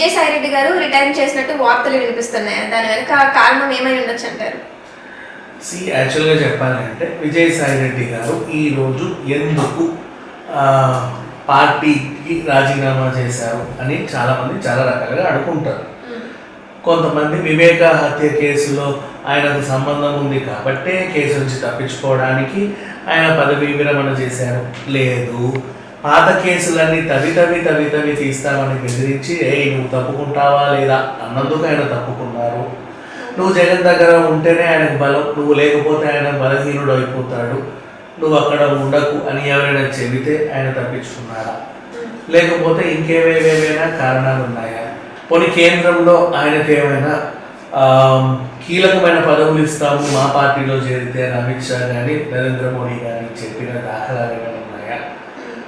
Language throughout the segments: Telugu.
విజయసాయి రెడ్డి గారు రిటైర్ చేసినట్టు వార్తలు వినిపిస్తున్నాయి. దాని వెనుక కారణం ఏమై ఉండొచ్చు అంటారు? సి యాక్చువల్గా చెప్పాలంటే విజయసాయి రెడ్డి గారు ఈరోజు ఎందుకు పార్టీకి రాజీనామా చేశారు అని చాలామంది చాలా రకాలుగా అడుగుంటారు. కొంతమంది వివేక హత్య కేసులో ఆయనకు సంబంధం ఉంది కాబట్టే కేసు నుంచి తప్పించుకోవడానికి ఆయన పదవి విరమణ చేశారు. లేదు పాత కేసులన్నీ తవి తవి తవి తవి తీస్తామని బెదిరించి ఏ నువ్వు తప్పుకుంటావా లేదా? అన్నందుకు ఆయన తప్పుకున్నారు. నువ్వు జగన్ దగ్గర ఉంటేనే ఆయనకు బలం నువ్వు లేకపోతే ఆయన బలహీనుడు అయిపోతాడు. నువ్వు అక్కడ ఉండకు అని ఎవరైనా చెబితే ఆయన తప్పించుకున్నారా? లేకపోతే ఇంకేవేవేవైనా కారణాలు ఉన్నాయా పోనీ కేంద్రంలో ఆయనకు ఏమైనా కీలకమైన పదవులు ఇస్తాము మా పార్టీలో చేరితే అని అమిత్ షా కానీ నరేంద్ర మోడీ కానీ చెప్పిన దాఖలాలు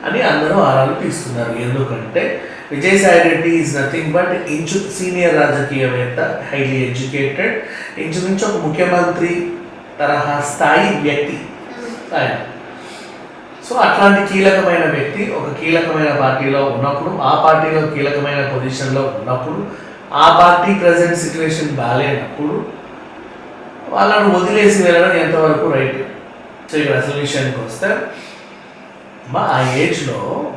అని అందరూ ఆరాలు తీస్తున్నారు. ఎందుకంటే Vijayasai Reddy is nothing but inch senior రాజకీయవేత్త హైలీ ఎడ్యుకేటెడ్ ఇంచుమించు ఒక ముఖ్యమంత్రి తరహా స్థాయి వ్యక్తి. ఆయన. సో అట్లాంటి కీలకమైన వ్యక్తి ఒక కీలకమైన పార్టీలో ఉన్నప్పుడు ఆ పార్టీలో కీలకమైన పొజిషన్లో ఉన్నప్పుడు ఆ పార్టీ ప్రజెంట్ సిచ్యువేషన్ బాగాలేనప్పుడు వాళ్ళను వదిలేసి వెళ్ళడం ఎంతవరకు రైట్ సో ఇక్కడ అసలు విషయానికి వస్తే మా ఆ ఏజ్లో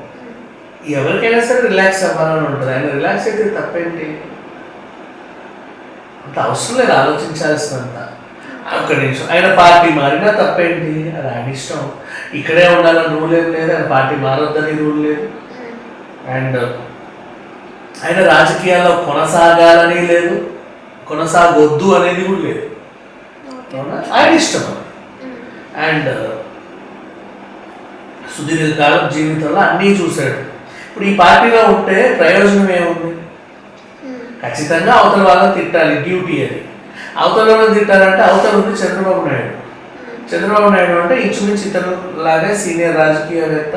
ఎవరికైనా సరే రిలాక్స్ అవ్వాలని ఉంటుంది. ఆయన రిలాక్స్ అయితే తప్పేంటి? అంత అవసరం లేదు ఆలోచించాల్సినంత. ఒక్క నిమిషం. ఆయన పార్టీ మారినా తప్పేంటి? అది ఆయన ఇష్టం. ఇక్కడే ఉండాలని రూల్ ఏం లేదు. ఆయన పార్టీ మారొద్దని రూల్ లేదు. అండ్ ఆయన రాజకీయాల్లో కొనసాగాలని లేదు. కొనసాగొద్దు అనేది కూడా లేదు? ఆయన ఇష్టం. అండ్ సుదీర్ఘకాలం జీవితంలో అన్నీ చూశాడు. ఇప్పుడు ఈ పార్టీలో ఉంటే ప్రయోజనం ఏముంది? ఖచ్చితంగా అవతల వాళ్ళని తిట్టాలి డ్యూటీ అది. అవతల వాళ్ళని తిట్టాలంటే అవతల ఉంది చంద్రబాబు నాయుడు. చంద్రబాబు నాయుడు అంటే ఇంచుమించు ఇతను లాగే సీనియర్ రాజకీయవేత్త.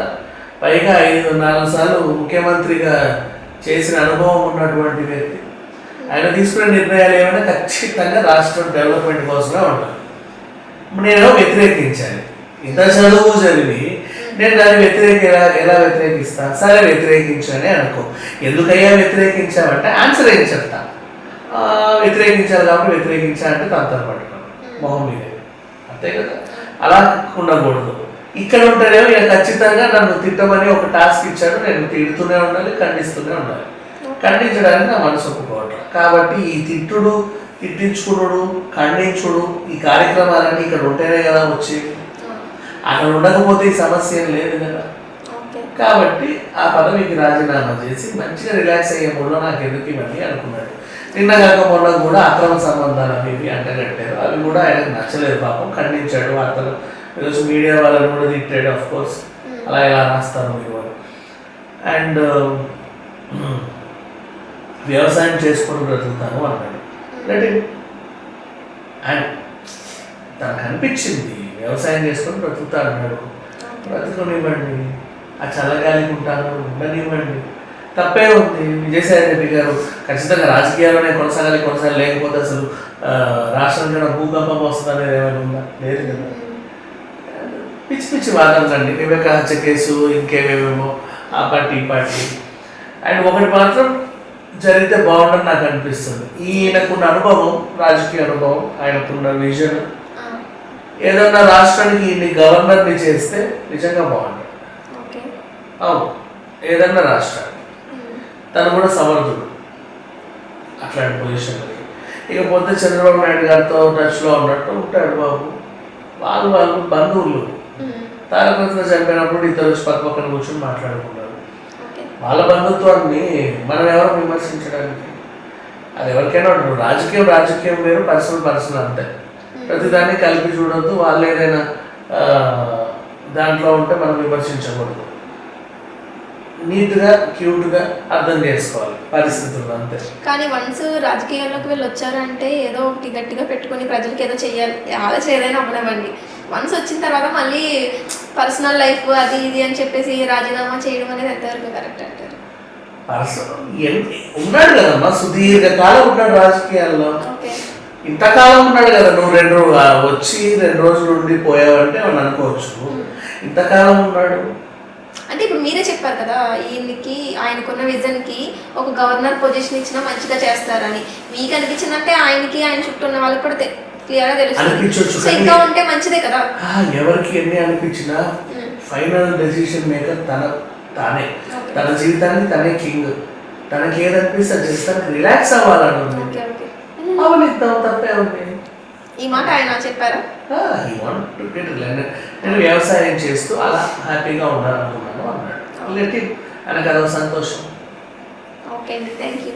పైగా ఐదు నాలుగు సార్లు ముఖ్యమంత్రిగా చేసిన అనుభవం ఉన్నటువంటి వ్యక్తి. ఆయన తీసుకునే నిర్ణయాలు ఏమైనా ఖచ్చితంగా రాష్ట్రం డెవలప్మెంట్ కోసమే ఉంటాయి. నేను వ్యతిరేకించాలి. ఇంత చదువు చదివి నేను దాన్ని వ్యతిరేక ఎలా ఎలా వ్యతిరేకిస్తా? సరే వ్యతిరేకించానే అనుకో. ఎందుకయ్యా వ్యతిరేకించావంటే ఆన్సర్ ఏం చెప్తా? వ్యతిరేకించాలి కాబట్టి వ్యతిరేకించా అంటే తంతం పట్టుకోండి మొహం మీద. అంతే కదా? అలా ఉండకూడదు. ఇక్కడ ఉంటేనేమో ఇక ఖచ్చితంగా నన్ను తిట్టమని ఒక టాస్క్ ఇచ్చాడు. నేను తిడుతూనే ఉండాలి ఖండిస్తూనే ఉండాలి. ఖండించడానికి నా మనసు ఒప్పుకోవట్లేదు కాబట్టి ఈ తిట్టుడు తిట్టించుకునుడు ఖండించుడు ఈ కార్యక్రమాలన్నీ ఇక్కడ ఉంటేనే కదా వచ్చేవి. అక్కడ ఉండకపోతే ఈ సమస్య ఏం లేదు కదా. కాబట్టి ఆ పదవికి రాజీనామా చేసి మంచిగా రిలాక్స్ అయ్యే మూడో నాకు ఎందుకు ఇవన్నీ అనుకున్నాడు. నిన్న కాక మొన్న కూడా అక్రమ సంబంధాలు అవి ఇవి అంటగట్టారు. అవి కూడా ఆయనకు నచ్చలేదు పాపం ఖండించాడు వార్తలు. ఈరోజు మీడియా వాళ్ళని కూడా తిట్టాడు ఆఫ్ కోర్స్ అలా ఎలా రాస్తారు మీరు అని. అండ్ వ్యవసాయం చేసుకొని బ్రతుకుతాను అన్నాడు. అంటే అండ్ తనకు అనిపించింది వ్యవసాయం చేసుకొని బ్రతుకుతా అన్నాడు బ్రతుకునివ్వండి. ఆ చల్లగాలికి ఉంటాను ఉండనివ్వండి. తప్పే ఉంది. విజయసాయి రెడ్డి గారు ఖచ్చితంగా రాజకీయాల్లోనే కొనసాగాలి కొనసాగాలి. లేకపోతే అసలు రాష్ట్రంలో భూకంపం వస్తుందని ఏమైనా ఉందా? లేదు కదా. పిచ్చి పిచ్చి వాదనలు అండి. వివేక హత్య కేసు ఇంకేమేమేమో ఆ పార్టీ ఈ పార్టీ. అండ్ ఒకటి మాత్రం జరిగితే బాగుండని నాకు అనిపిస్తుంది. ఈయనకున్న అనుభవం రాజకీయ అనుభవం ఆయనకున్న విజన్ ఏదన్నా రాష్ట్రానికి ఈయన్ని గవర్నర్ని చేస్తే నిజంగా బాగుంటుంది. ఓకే. అవును. ఏదన్నా రాష్ట్రానికి. తను కూడా సమర్థుడు. అట్లాంటి పొజిషన్లకి ఇకపోతే చంద్రబాబు నాయుడు గారితో టచ్లో ఉన్నట్టు ఉంటాడు బాబు. వాళ్ళు వాళ్ళు బంధువులు. తారకరత్న చనిపోయినప్పుడు ఇద్దరు వచ్చి పక్క పక్కన కూర్చొని మాట్లాడుకున్నారు. వాళ్ళ బంధుత్వాన్ని మనం ఎవరు విమర్శించడానికి? అది ఎవరికైనా రాజకీయం రాజకీయం వేరు పర్సనల్ పర్సనల్ అంతే. ప్రతిదాన్ని కలిపి చూడొద్దు. వాళ్ళు ఏదైనా దాంట్లో ఉంటే మనం విమర్శించకూడదు. నీట్గా క్యూట్గా అర్థం చేసుకోవాలి. పరిస్థితులు అంతే. కానీ వన్స్ రాజకీయాల్లోకి వెళ్ళి వచ్చారంటే ఏదో ఒకటి గట్టిగా పెట్టుకొని ప్రజలకి ఏదో చెయ్యాలి ఆలోచన ఏదైనా అవ్వనివ్వండి. వన్స్ వచ్చిన తర్వాత మళ్ళీ పర్సనల్ లైఫ్ అది ఇది అని చెప్పేసి రాజీనామా చేయడం అనేది ఎంతవరకు కరెక్ట్ అంటారు? పర్సనల్ ఉన్నాడు కదమ్మా. సుదీర్ఘకాలం ఉన్నాడు రాజకీయాల్లో. ఓకే. ఇంతకాలం ఉన్నాడు కదా నువ్వు రెండు వచ్చి రెండు రోజులు ఉండి పోయావంటే అని అనుకోవచ్చు. ఇంతకాలం ఉన్నాడు. అంటే ఇప్పుడు మీరే చెప్పారు కదా ఈయనకి ఆయనకున్న విజన్కి ఒక గవర్నర్ పొజిషన్ ఇచ్చినా మంచిగా చేస్తారని. మీకు అనిపించిందంటే ఆయనకి ఆయన చుట్టూ ఉన్న వాళ్ళకి కూడా క్లియర్గా తెలుస్తుంది అనిపించవచ్చు సో కానీ ఇంకా ఉంటే మంచిదే కదా. ఎవరికి ఎన్ని అనిపించినా. ఫైనల్ డెసిషన్ మేకర్ తన తానే. తన జీవితానికి తనే కింగ్. తనకి ఏదనిపిస్తే అది చేస్తానికి రిలాక్స్ అవ్వాలని ఓకే అవనిద్దాం తప్పే ఉంది ఈ మాట ఆయన చెప్పారా? ఈ వాంట్ టు గెట్ నేను వ్యవసాయం చేస్తూ అలా హ్యాపీగా ఉండాలనుకున్నాను అన్నాడు. లెట్ ఆయనకు అదొక సంతోషం. ఓకే అండి థ్యాంక్ యూ